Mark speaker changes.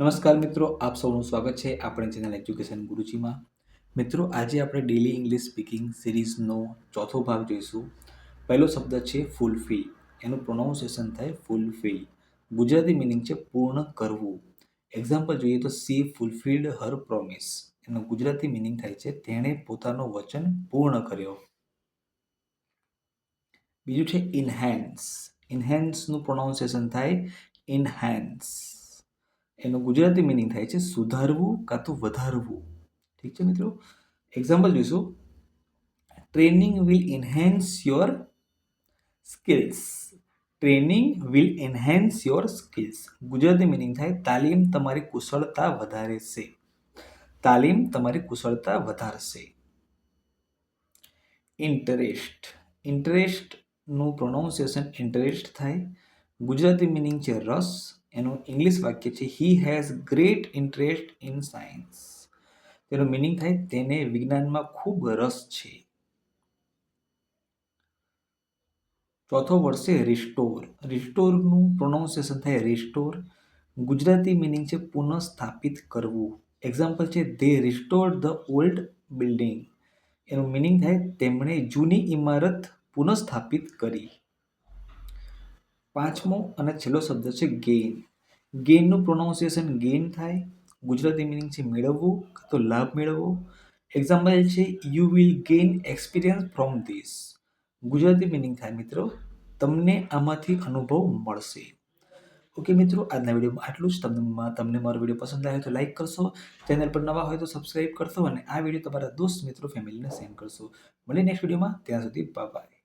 Speaker 1: નમસ્કાર મિત્રો, આપ સૌનું સ્વાગત છે આપણી ચેનલ એજ્યુકેશન ગુરુજીમાં. મિત્રો, આજે આપણે ડેલી ઇંગ્લિશ સ્પીકિંગ સિરીઝનો ચોથો ભાગ જોઈશું. પહેલો શબ્દ છે ફૂલફિલ એનું પ્રોનાઉન્સિએશન થાય ફૂલફિલ ગુજરાતી મિનિંગ છે પૂર્ણ કરવું. એક્ઝામ્પલ જોઈએ તો સી ફૂલફિલ્ડ હર પ્રોમિસ એનું ગુજરાતી મિનિંગ થાય છે તેણે પોતાનું વચન પૂર્ણ કર્યો. બીજું છે ઇનહેન્સ ઇનહેન્સનું પ્રોનાઉન્સિએશન થાય ઇનહેન્સ એનું ગુજરાતી મિનિંગ થાય છે સુધારવું કાં તો વધારવું. ઠીક છે મિત્રો? એક્ઝામ્પલ જોઈશું. Training will enhance your skills training will enhance your skills Gujarati meaning થાય, તાલીમ તમારી કુશળતા વધારે તાલીમ તમારી કુશળતા વધારશે. ઇન્ટરેસ્ટ ઇન્ટરેસ્ટનું પ્રોનાઉન્સિએશન ઇન્ટરેસ્ટ થાય. ગુજરાતી મિનિંગ છે રસ. એનું ઇંગ્લિશ વાક્ય છે he has great interest in science તેનો મિનિંગ થાય, તેને વિજ્ઞાનમાં ખૂબ રસ છે. ચોથો વર્ડ છે રિસ્ટોર રિસ્ટોરનું પ્રોનાઉન્સિએશન થાય રિસ્ટોર ગુજરાતી મિનિંગ છે, પુનઃસ્થાપિત કરવું. એક્ઝામ્પલ છે they restore the old building એનું મિનિંગ થાય, તેમણે જૂની ઇમારત પુનઃસ્થાપિત કરી. પાંચમો અને છેલ્લો શબ્દ છે ગેઇન ગેઇનનું પ્રોનાઉન્સિએશન ગેઇન થાય, ગુજરાતી મિનિંગ છે મેળવવું, કાં તો લાભ મેળવવો. એક્ઝામ્પલ છે you will gain experience from this Gujarati meaning થાય મિત્રો, તમને આમાંથી અનુભવ મળશે. ઓકે મિત્રો, આજના વિડીયોમાં આટલું જ. તમને તમને મારો વીડિયો પસંદ આવે તો લાઈક કરશો ચેનલ પર નવા હોય તો સબસ્ક્રાઈબ કરશો અને આ વીડિયો તમારા દોસ્ત મિત્રો ફેમિલીને સેન્ડ કરશો. મળીએ નેક્સ્ટ વિડીયોમાં, ત્યાં સુધી બાય